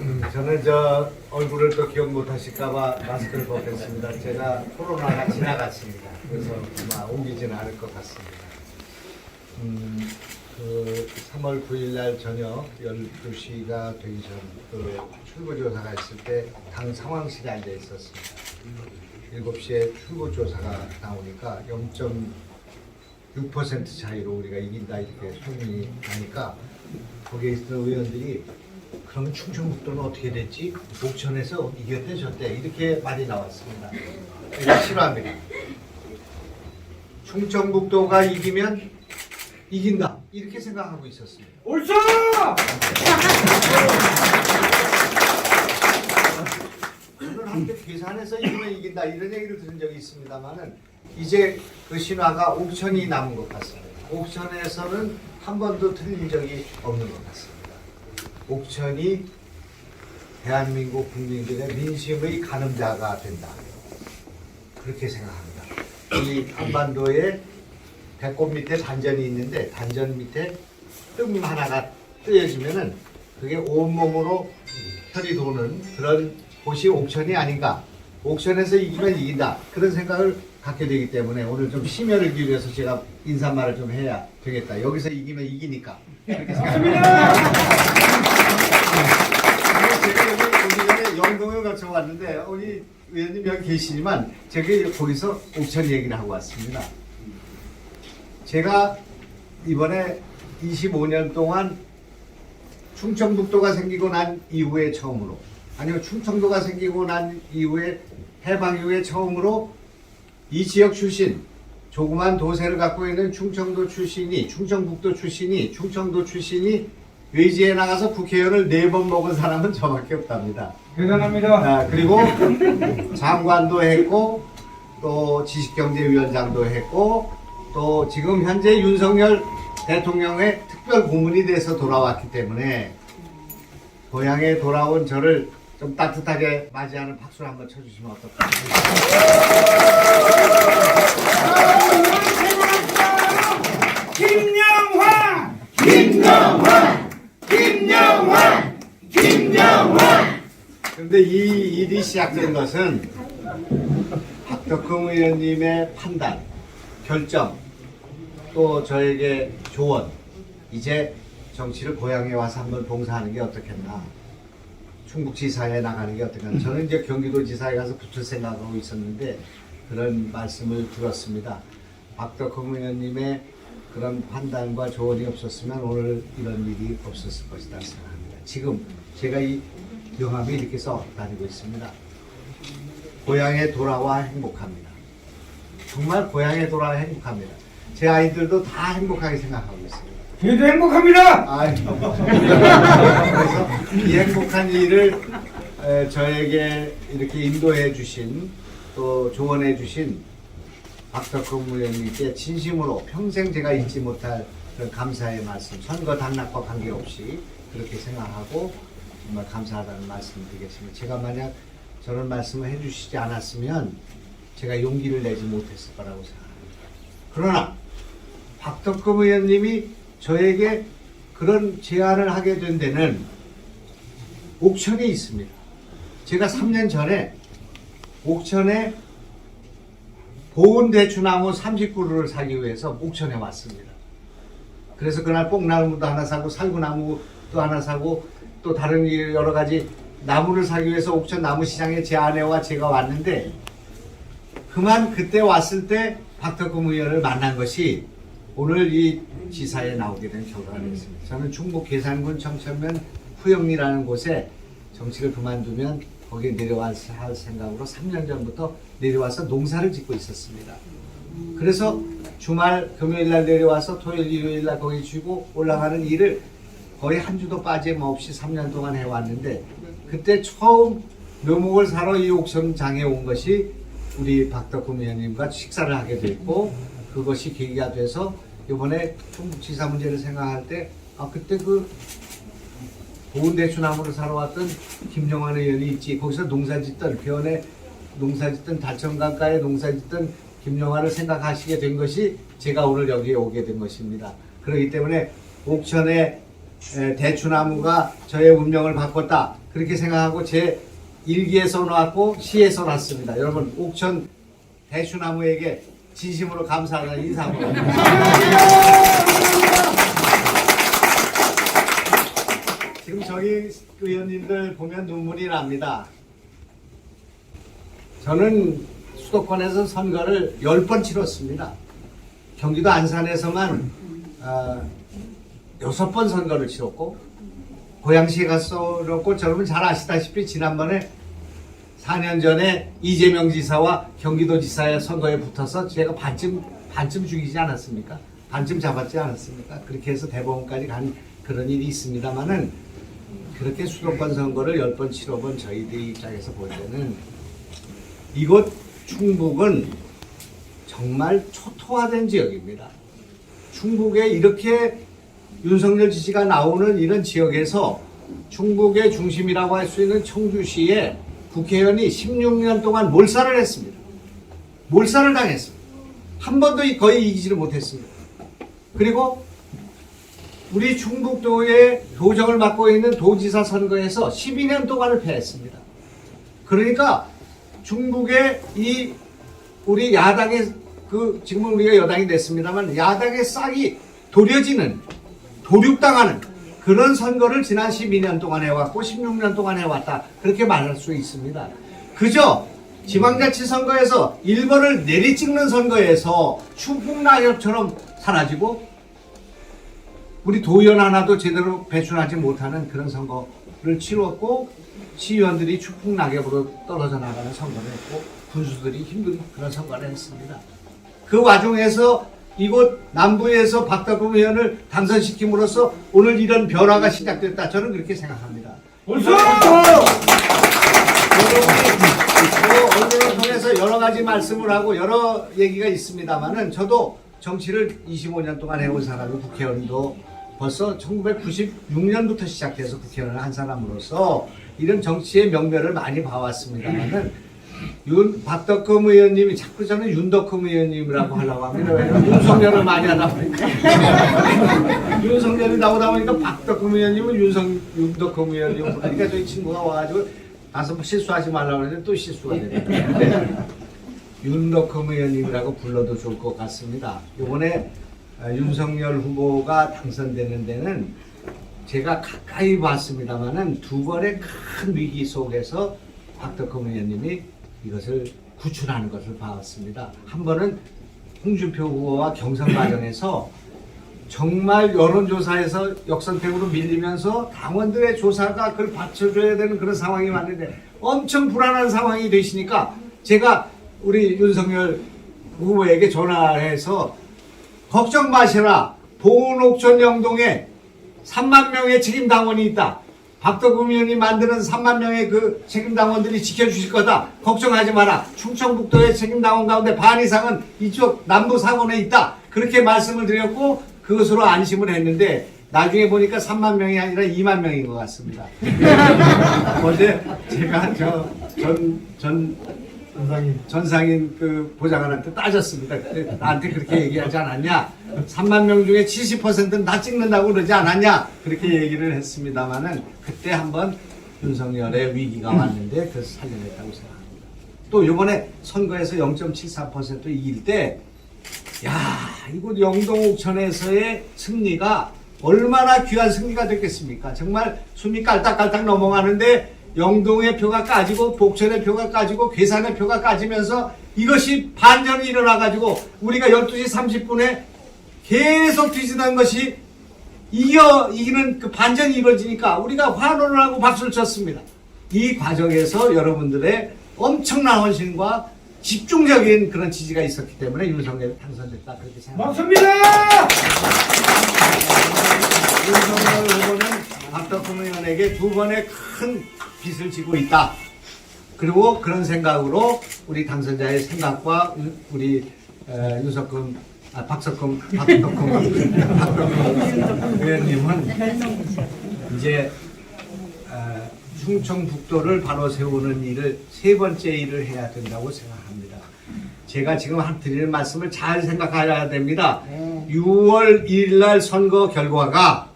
음, 저는 저 얼굴을 또 기억 못하실까봐 마스크를 벗겠습니다. 제가 코로나가 지나갔습니다. 그래서 아마 옮기지는 않을 것 같습니다. 음, 그 3월 9일 날 저녁 12시가 되기 전그 출구조사가 있을 때 당 상황실에 앉아 있었습니다. 7시에 출구조사가 나오니까 0.6% 차이로 우리가 이긴다 이렇게 소문이 나니까 거기에 있던 의원들이 그러면 충청북도는 어떻게 됐지? 옥천에서 이겼대 졌대 이렇게 말이 나왔습니다. 이거 싫어합니다. 충청북도가 이기면 이긴다 이렇게 생각하고 있었습니다. 옳소! 저는 한때 계산해서 이기면 이긴다 이런 얘기를 들은 적이 있습니다만은 이제 그 신화가 옥천이 남은 것 같습니다. 옥천에서는 한 번도 틀린 적이 없는 것 같습니다. 옥천이 대한민국 국민들의 민심의 가늠자가 된다. 그렇게 생각합니다. 이 한반도에 배꼽 밑에 단전이 있는데 단전 밑에 뜸 하나가 뜨여지면은 그게 온몸으로 혈이 도는 그런 곳이 옥천이 아닌가. 옥천에서 이기면 이긴다. 그런 생각을 갖게 되기 때문에 오늘 좀 심혈을 기울여서 제가 인사말을 좀 해야 되겠다. 여기서 이기면 이기니까. 그렇게 생각합니다. 영동을 거쳐 왔는데 우리 의원님 여기 계시지만 제가 거기서 옥천 얘기를 하고 왔습니다. 제가 이번에 25년 동안 충청북도가 생기고 난 이후에 처음으로 아니면 충청도가 생기고 난 이후에 해방 이후에 처음으로 이 지역 출신 조그만 도세를 갖고 있는 충청도 출신이 충청북도 출신이 충청도 출신이 외지에 나가서 국회의원을 네 번 먹은 사람은 저밖에 없답니다. 대단합니다. 아, 그리고 장관도 했고 또 지식경제위원장도 했고 또 지금 현재 윤석열 대통령의 특별 고문이 돼서 돌아왔기 때문에 고향에 돌아온 저를 좀 따뜻하게 맞이하는 박수를 한번 쳐주시면 어떨까? 김영환! 김영환! 김영환! 김영환! 그런데 이 일이 시작된 것은 박덕흠 의원님의 판단, 결정, 또 저에게 조언, 이제 정치를 고향에 와서 한번 봉사하는 게 어떻겠나. 충북지사에 나가는 게 어떻겠나. 저는 이제 경기도지사에 가서 붙을 생각하고 있었는데 그런 말씀을 들었습니다. 박덕흠 의원님의 그런 판단과 조언이 없었으면 오늘 이런 일이 없었을 것이다 생각합니다. 지금 제가 이 경험이 이렇게 써 다니고 있습니다. 고향에 돌아와 행복합니다. 정말 고향에 돌아와 행복합니다. 제 아이들도 다 행복하게 생각하고 있습니다. 저희도 행복합니다! 그래서 이 행복한 일을 에, 저에게 이렇게 인도해 주신 또 조언해 주신 박덕흠 의원님께 진심으로 평생 제가 잊지 못할 그런 감사의 말씀, 선거 당락과 관계없이 그렇게 생각하고 정말 감사하다는 말씀을 드리겠습니다. 제가 만약 저런 말씀을 해주시지 않았으면 제가 용기를 내지 못했을 거라고 생각합니다. 그러나 박덕흠 의원님이 저에게 그런 제안을 하게 된 데는 옥천이 있습니다. 제가 3년 전에 옥천에 보온 대추나무 30그루를 사기 위해서 옥천에 왔습니다. 그래서 그날 뽕나무도 하나 사고 살구나무 도 하나 사고 또 다른 여러 가지 나무를 사기 위해서 옥천 나무 시장에 제 아내와 제가 왔는데 그만 그때 왔을 때 박덕금 의원을 만난 것이 오늘 이 지사에 나오게 된 결과가 됐습니다. 저는 충북 계산군 청천면 후영리라는 곳에 정치를 그만두면 거기에 내려와서 할 생각으로 3년 전부터 내려와서 농사를 짓고 있었습니다. 그래서 주말 금요일 날 내려와서 토요일 일요일 날 거기 쉬고 올라가는 일을 거의 한 주도 빠짐없이 3년 동안 해왔는데 그때 처음 묘목을 사러 이 옥천장에 온 것이 우리 박덕금 의원님과 식사를 하게 됐고 그것이 계기가 돼서 이번에 충북지사 문제를 생각할 때 아 그때 그 보은 대추나무를 사러 왔던 김영환 의원이 있지 거기서 농사 짓던 변에 농사 짓던 달천강가에 농사 짓던 김영환을 생각하시게 된 것이 제가 오늘 여기에 오게 된 것입니다. 그렇기 때문에 옥천에 에, 대추나무가 저의 운명을 바꿨다 그렇게 생각하고 제 일기에 써놓았고 시에 써놨습니다. 여러분 옥천 대추나무에게 진심으로 감사하는 인사합니다. 지금 저희 의원님들 보면 눈물이 납니다. 저는 수도권에서 선거를 10번 치렀습니다. 경기도 안산에서만 어, 6번 선거를 치렀고 고양시에 갔었고 여러분 잘 아시다시피 지난번에 4년 전에 이재명 지사와 경기도 지사의 선거에 붙어서 제가 반쯤 반쯤 죽이지 않았습니까? 반쯤 잡았지 않았습니까? 그렇게 해서 대법원까지 간 그런 일이 있습니다만은 그렇게 수도권 선거를 10번 치러본 저희들 입장에서 볼 때는 이곳 충북은 정말 초토화된 지역입니다. 충북에 이렇게 윤석열 지시가 나오는 이런 지역에서 충북의 중심이라고 할 수 있는 청주시에 국회의원이 16년 동안 몰살을 했습니다. 몰살을 당했습니다. 한 번도 이- 거의 이기지를 못했습니다. 그리고 우리 충북도의 도정을 맡고 있는 도지사 선거에서 12년 동안을 패했습니다. 그러니까 중국의 이 우리 야당의 그 지금은 우리가 여당이 됐습니다만 야당의 싹이 도려지는 도륙당하는 그런 선거를 지난 12년 동안 해왔고 16년 동안 해왔다 그렇게 말할 수 있습니다. 그저 지방자치 선거에서 1번을 내리찍는 선거에서 추풍낙엽처럼 사라지고 우리 도의원 하나도 제대로 배출하지 못하는 그런 선거를 치렀고 시의원들이 추풍낙엽으로 떨어져 나가는 선거를 했고 군수들이 힘든 그런 선거를 했습니다. 그 와중에서 이곳 남부에서 박덕금 의원을 당선시킴으로써 오늘 이런 변화가 시작됐다. 저는 그렇게 생각합니다. 벌써! 저 언론을 통해서 여러 가지 말씀을 하고 여러 얘기가 있습니다만은 저도 정치를 25년 동안 해온 사람이 국회의원도 벌써 1996년부터 시작해서 국회의원을 한 사람으로서 이런 정치의 명배를 많이 봐왔습니다만은 윤 박덕금 의원님이 자꾸 저는 윤덕금 의원님이라고 하려고 합니다. 윤석열을 많이 하다 보니까 윤석열이 나오다 보니까 박덕금 의원님은 윤석 윤덕금 의원님 그러니까 저희 친구가 와가지고 가서 뭐 실수하지 말라고 했는데 또 실수가 되네. 윤덕금 의원님이라고 불러도 좋을 것 같습니다. 이번에 아, 윤석열 후보가 당선되는 데는 제가 가까이 봤습니다만은 두 번의 큰 위기 속에서 박덕금 의원님이 이것을 구출하는 것을 봤습니다. 한 번은 홍준표 후보와 경선 과정에서 정말 여론조사에서 역선택으로 밀리면서 당원들의 조사가 그걸 받쳐줘야 되는 그런 상황이 왔는데 엄청 불안한 상황이 되시니까 제가 우리 윤석열 후보에게 전화해서 걱정 마시라 보은옥천 영동에 3만 명의 책임 당원이 있다. 박덕금 의원이 만드는 3만 명의 그 책임 당원들이 지켜주실 거다. 걱정하지 마라. 충청북도의 책임 당원 가운데 반 이상은 이쪽 남부 상원에 있다. 그렇게 말씀을 드렸고 그것으로 안심을 했는데 나중에 보니까 3만 명이 아니라 2만 명인 것 같습니다. 어제 제가 저 전전 전상인 전상인 그 보좌관한테 따졌습니다. 그때 나한테 그렇게 얘기하지 않았냐? 3만 명 중에 70%는 다 찍는다고 그러지 않았냐? 그렇게 얘기를 했습니다만은 그때 한번 윤석열의 위기가 왔는데 그래서 살려냈다고 생각합니다. 또 이번에 선거에서 0.74% 이길 때, 야 이곳 영동 옥천에서의 승리가 얼마나 귀한 승리가 됐겠습니까? 정말 숨이 깔딱깔딱 넘어가는데 영동의 표가 까지고 복천의 표가 까지고 괴산의 표가 까지면서 이것이 반전이 일어나가지고 우리가 12시 30분에 계속 뒤지던 것이 이겨 이기는 그 반전이 이루어지니까 우리가 환호를 하고 박수를 쳤습니다. 이 과정에서 여러분들의 엄청난 헌신과 집중적인 그런 지지가 있었기 때문에 윤석열이 당선됐다 그렇게 생각합니다. 맞습니다! 윤석열 후보는 박덕흠 의원에게 두 번의 큰 빚을 지고 있다. 그리고 그런 생각으로 우리 당선자의 생각과 유- 우리 에, 윤석금 아, 박석금 박덕흠 박덕흠 의원님은 이제 어, 충청북도를 바로 세우는 일을 세 번째 일을 해야 된다고 생각합니다. 제가 지금 한 드리는 말씀을 잘 생각해야 됩니다. 6월 1일 날 선거 결과가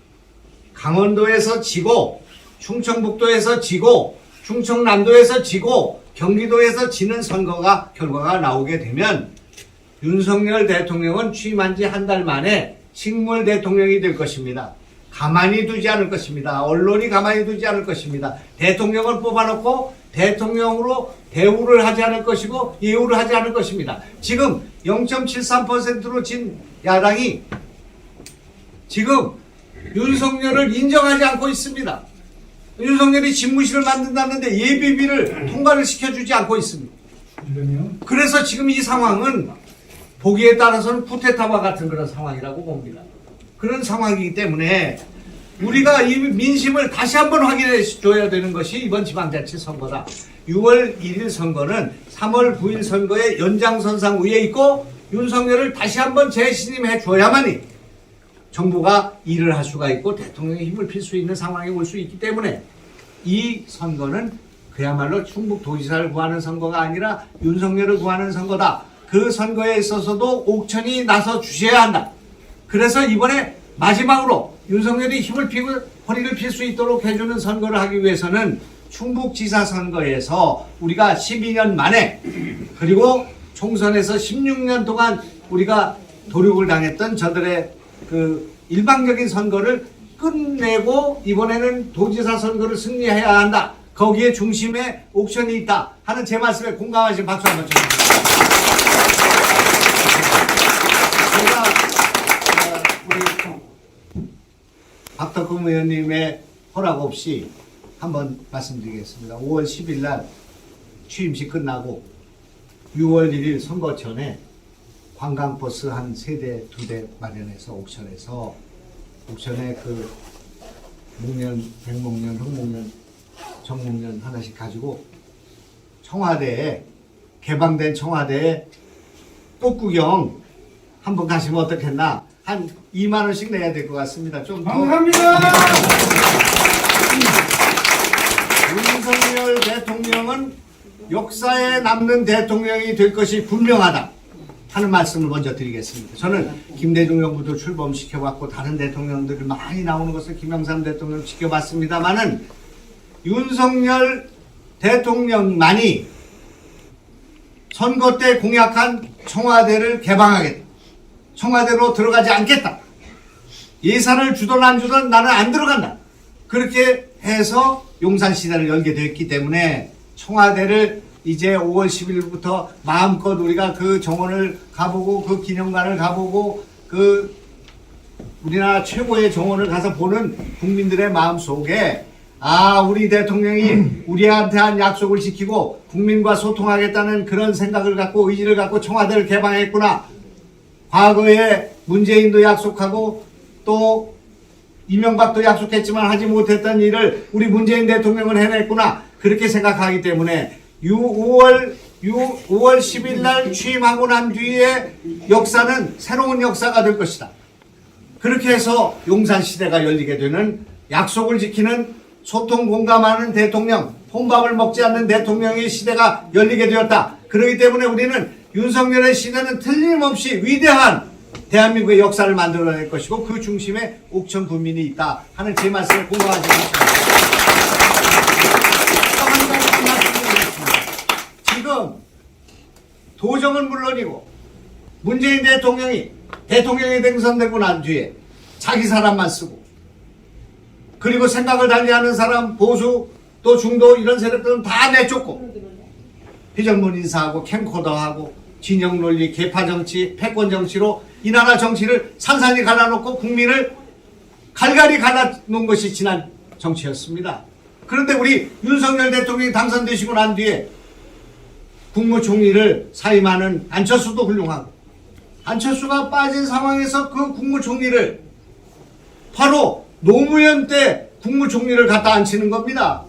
강원도에서 지고 충청북도에서 지고 충청남도에서 지고 경기도에서 지는 선거가 결과가 나오게 되면 윤석열 대통령은 취임한 지 한 달 만에 식물 대통령이 될 것입니다. 가만히 두지 않을 것입니다. 언론이 가만히 두지 않을 것입니다. 대통령을 뽑아놓고 대통령으로 대우를 하지 않을 것이고 예우를 하지 않을 것입니다. 지금 0.73%로 진 야당이 지금 윤석열을 인정하지 않고 있습니다. 윤석열이 집무실을 만든다는데 예비비를 통과를 시켜주지 않고 있습니다. 그래서 지금 이 상황은 보기에 따라서는 쿠데타와 같은 그런 상황이라고 봅니다. 그런 상황이기 때문에 우리가 이 민심을 다시 한번 확인해 줘야 되는 것이 이번 지방자치 선거다. 6월 1일 선거는 3월 9일 선거의 연장선상 위에 있고 윤석열을 다시 한번 재신임해 줘야만이 정부가 일을 할 수가 있고 대통령의 힘을 필 수 있는 상황에 올 수 있기 때문에 이 선거는 그야말로 충북 도지사를 구하는 선거가 아니라 윤석열을 구하는 선거다. 그 선거에 있어서도 옥천이 나서 주셔야 한다. 그래서 이번에 마지막으로 윤석열이 힘을 피고 허리를 필 수 있도록 해주는 선거를 하기 위해서는 충북지사 선거에서 우리가 12년 만에 그리고 총선에서 16년 동안 우리가 도륙을 당했던 저들의 그 일방적인 선거를 끝내고 이번에는 도지사 선거를 승리해야 한다. 거기에 중심에 옥션이 있다 하는 제 말씀에 공감하신 박수 한번 쳐주세요. 제가 어, 우리 박덕금 의원님의 허락 없이 한번 말씀드리겠습니다. 5월 10일 날 취임식 끝나고 6월 1일 선거 전에 관광버스 한 세 대, 두 대 마련해서 옥션에서 옥션에 그 목련, 백목련, 흑목련, 정목련 하나씩 가지고 청와대에 개방된 청와대에 꽃구경 한번 가시면 어떻겠나? 한 2만 원씩 내야 될 것 같습니다. 좀 더. 감사합니다. 윤석열 대통령은 역사에 남는 대통령이 될 것이 분명하다 하는 말씀을 먼저 드리겠습니다. 저는 김대중 정부도 출범시켜봤고 다른 대통령들이 많이 나오는 것을 김영삼 대통령 지켜봤습니다만은 윤석열 대통령만이 선거 때 공약한 청와대를 개방하겠다. 청와대로 들어가지 않겠다. 예산을 주든 안 주든 나는 안 들어간다. 그렇게 해서 용산시대를 열게 됐기 때문에 청와대를 이제 5월 10일부터 마음껏 우리가 그 정원을 가보고 그 기념관을 가보고 그 우리나라 최고의 정원을 가서 보는 국민들의 마음 속에 아, 우리 대통령이 우리한테 한 약속을 지키고 국민과 소통하겠다는 그런 생각을 갖고 의지를 갖고 청와대를 개방했구나. 과거에 문재인도 약속하고 또 이명박도 약속했지만 하지 못했던 일을 우리 문재인 대통령은 해냈구나. 그렇게 생각하기 때문에 6월 6, 5월 10일 날 취임하고 난 뒤에 역사는 새로운 역사가 될 것이다. 그렇게 해서 용산 시대가 열리게 되는 약속을 지키는 소통 공감하는 대통령, 혼밥을 먹지 않는 대통령의 시대가 열리게 되었다. 그렇기 때문에 우리는 윤석열의 시대는 틀림없이 위대한 대한민국의 역사를 만들어낼 것이고 그 중심에 옥천 군민이 있다 하는 제 말씀에 공감하지 않습니다. 또한 가지 말씀드리겠습니다. 지금 도정은 물론이고 문재인 대통령이 대통령이 당선되고 난 뒤에 자기 사람만 쓰고 그리고 생각을 달리하는 사람 보수 또 중도 이런 세력들은 다 내쫓고 비전문 인사하고 캠코더하고 진영 논리 개파 정치 패권 정치로 이 나라 정치를 산산히 갈라놓고 국민을 갈갈이 갈라놓은 것이 지난 정치였습니다. 그런데 우리 윤석열 대통령이 당선되시고 난 뒤에 국무총리를 사임하는 안철수도 훌륭하고 안철수가 빠진 상황에서 그 국무총리를 바로 노무현 때 국무총리를 갖다 앉히는 겁니다.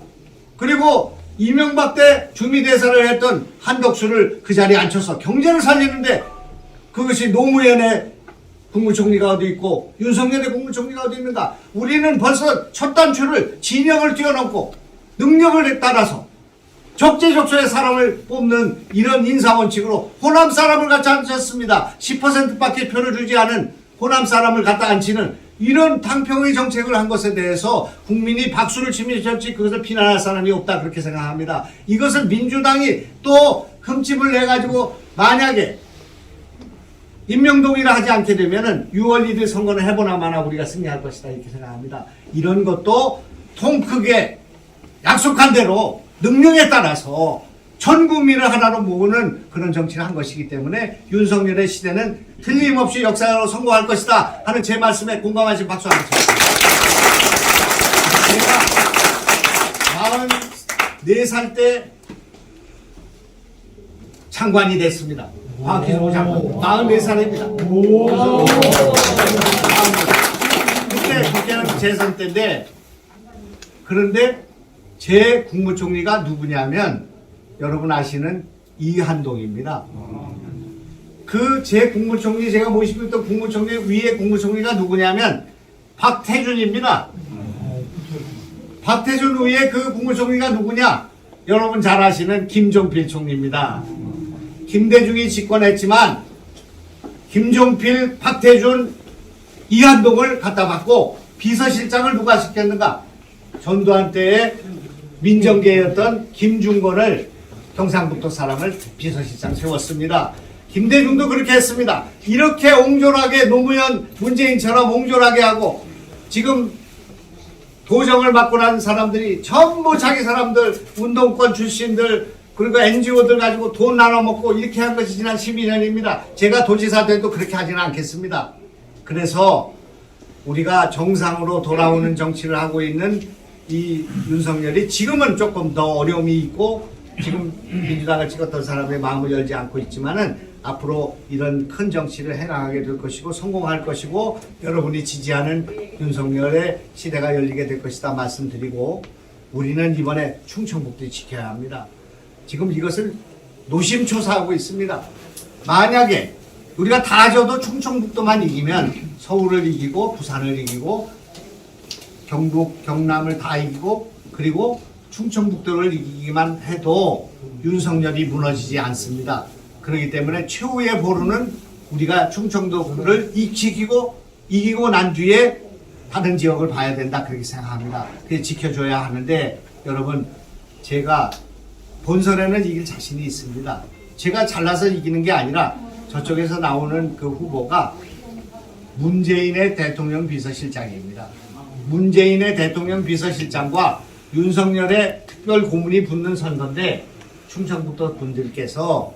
그리고 이명박 때 주미대사를 했던 한덕수를 그 자리에 앉혀서 경제를 살리는데 그것이 노무현의 국무총리가 어디 있고 윤석열의 국무총리가 어디 있는가? 우리는 벌써 첫 단추를 진영을 뛰어넘고 능력을 따라서 적재적소에 사람을 뽑는 이런 인사원칙으로 호남 사람을 갖다 앉혔습니다. 10%밖에 표를 주지 않은 호남 사람을 갖다 앉히는 이런 당평의 정책을 한 것에 대해서 국민이 박수를 치면 지 그것을 비난할 사람이 없다 그렇게 생각합니다. 이것을 민주당이 또 흠집을 내 가지고 만약에 임명동의를 하지 않게 되면은 6월 1일 선거는 해보나 마나 우리가 승리할 것이다 이렇게 생각합니다. 이런 것도 통 크게 약속한 대로 능력에 따라서 전 국민을 하나로 모으는 그런 정치를 한 것이기 때문에 윤석열의 시대는 틀림없이 역사로 성공할 것이다 하는 제 말씀에 공감하신 박수 한번 쳐주세요. 제가 44살 때 장관이 됐습니다. 과학기술부 장관. 44살입니다. 그때 그때는 재선 때인데 그런데 제 국무총리가 누구냐면 여러분 아시는 이한동입니다. 그 제 국무총리 제가 모시고 있던 국무총리 위에 국무총리가 누구냐면 박태준입니다. 박태준 위에 그 국무총리가 누구냐? 여러분 잘 아시는 김종필 총리입니다. 김대중이 집권했지만 김종필, 박태준, 이한동을 갖다 받고 비서실장을 누가 시켰는가? 전두환 때의 민정계였던 김중건을 경상북도 사람을 비서실장 세웠습니다. 김대중도 그렇게 했습니다. 이렇게 옹졸하게 노무현 문재인처럼 옹졸하게 하고 지금 도정을 맡고 난 사람들이 전부 자기 사람들 운동권 출신들 그리고 NGO들 가지고 돈 나눠 먹고 이렇게 한 것이 지난 12년입니다. 제가 도지사 돼도 그렇게 하지는 않겠습니다. 그래서 우리가 정상으로 돌아오는 정치를 하고 있는 이 윤석열이 지금은 조금 더 어려움이 있고 지금 민주당을 찍었던 사람의 마음을 열지 않고 있지만은 앞으로 이런 큰 정치를 해나가게 될 것이고 성공할 것이고 여러분이 지지하는 윤석열의 시대가 열리게 될 것이다 말씀드리고 우리는 이번에 충청북도 지켜야 합니다. 지금 이것을 노심초사하고 있습니다. 만약에 우리가 다 져도 충청북도만 이기면 서울을 이기고 부산을 이기고 경북, 경남을 다 이기고 그리고 충청북도를 이기기만 해도 윤석열이 무너지지 않습니다. 그렇기 때문에 최후의 보루는 우리가 충청도를 이- 지키고 이기고 난 뒤에 다른 지역을 봐야 된다 그렇게 생각합니다. 그게 지켜줘야 하는데 여러분 제가 본선에는 이길 자신이 있습니다. 제가 잘나서 이기는 게 아니라 저쪽에서 나오는 그 후보가 문재인의 대통령 비서실장입니다. 문재인의 대통령 비서실장과 윤석열의 특별 고문이 붙는 선거인데 충청북도 분들께서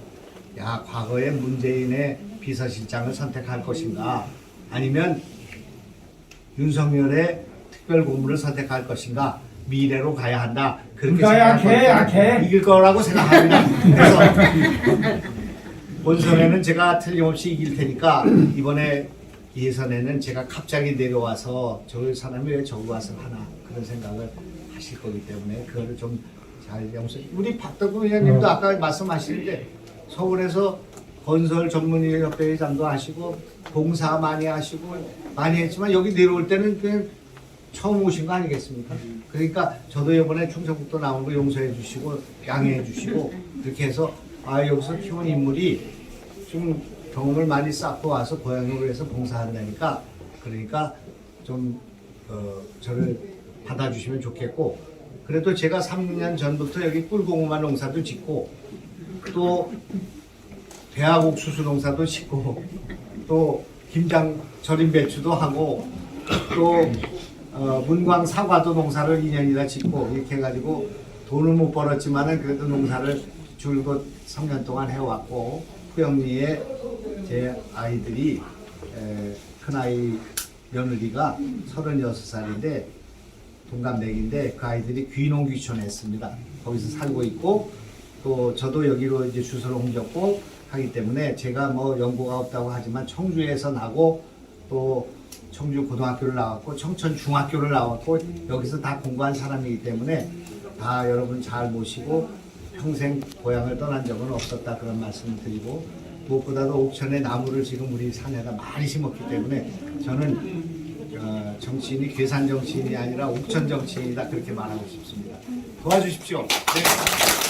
야 과거에 문재인의 비서실장을 선택할 것인가 아니면 윤석열의 특별 고문을 선택할 것인가 미래로 가야 한다 그렇게 생각하니까 약해. 이길 거라고 생각합니다. 그래서 본선에는 제가 틀림없이 이길 테니까 이번에 예선에는 제가 갑자기 내려와서 저 사람이 왜 저기 와서 하나 그런 생각을 하실 거기 때문에 그거를 좀 잘 염수. 우리 박덕구 의원님도 어. 아까 말씀하시는데 서울에서 건설 전문의협회 회장도 하시고 봉사 많이 하시고 많이 했지만 여기 내려올 때는 그냥 처음 오신 거 아니겠습니까? 그러니까 저도 이번에 충청북도 나온 거 용서해 주시고 양해해 주시고 이렇게 해서 아 여기서 키운 인물이 좀 경험을 많이 쌓고 와서 고향에 위해서 봉사한다니까. 그러니까 좀 어, 저를 받아주시면 좋겠고. 그래도 제가 3년 전부터 여기 꿀고구마 농사도 짓고 또 대학 옥수수 농사도 짓고 또 김장 절임 배추도 하고 또 어, 문광 사과도 농사를 2년이나 짓고 이렇게 해가지고 돈을 못 벌었지만은 그래도 농사를 줄곧 3년 동안 해왔고 후영리에 제 아이들이 에, 큰아이 며느리가 36살인데 동갑내기인데 그 아이들이 귀농귀촌 했습니다. 거기서 살고 있고 또 저도 여기로 이제 주소를 옮겼고 하기 때문에 제가 뭐 연고가 없다고 하지만 청주에서 나고 또 청주 고등학교를 나왔고 청천 중학교를 나왔고 여기서 다 공부한 사람이기 때문에 다 여러분 잘 모시고 평생 고향을 떠난 적은 없었다 그런 말씀을 드리고 무엇보다도 옥천에 나무를 지금 우리 산에다 많이 심었기 때문에 저는 어, 정치인이 계산 정치인이 아니라 옥천 정치인이다 그렇게 말하고 싶습니다. 도와주십시오. 네.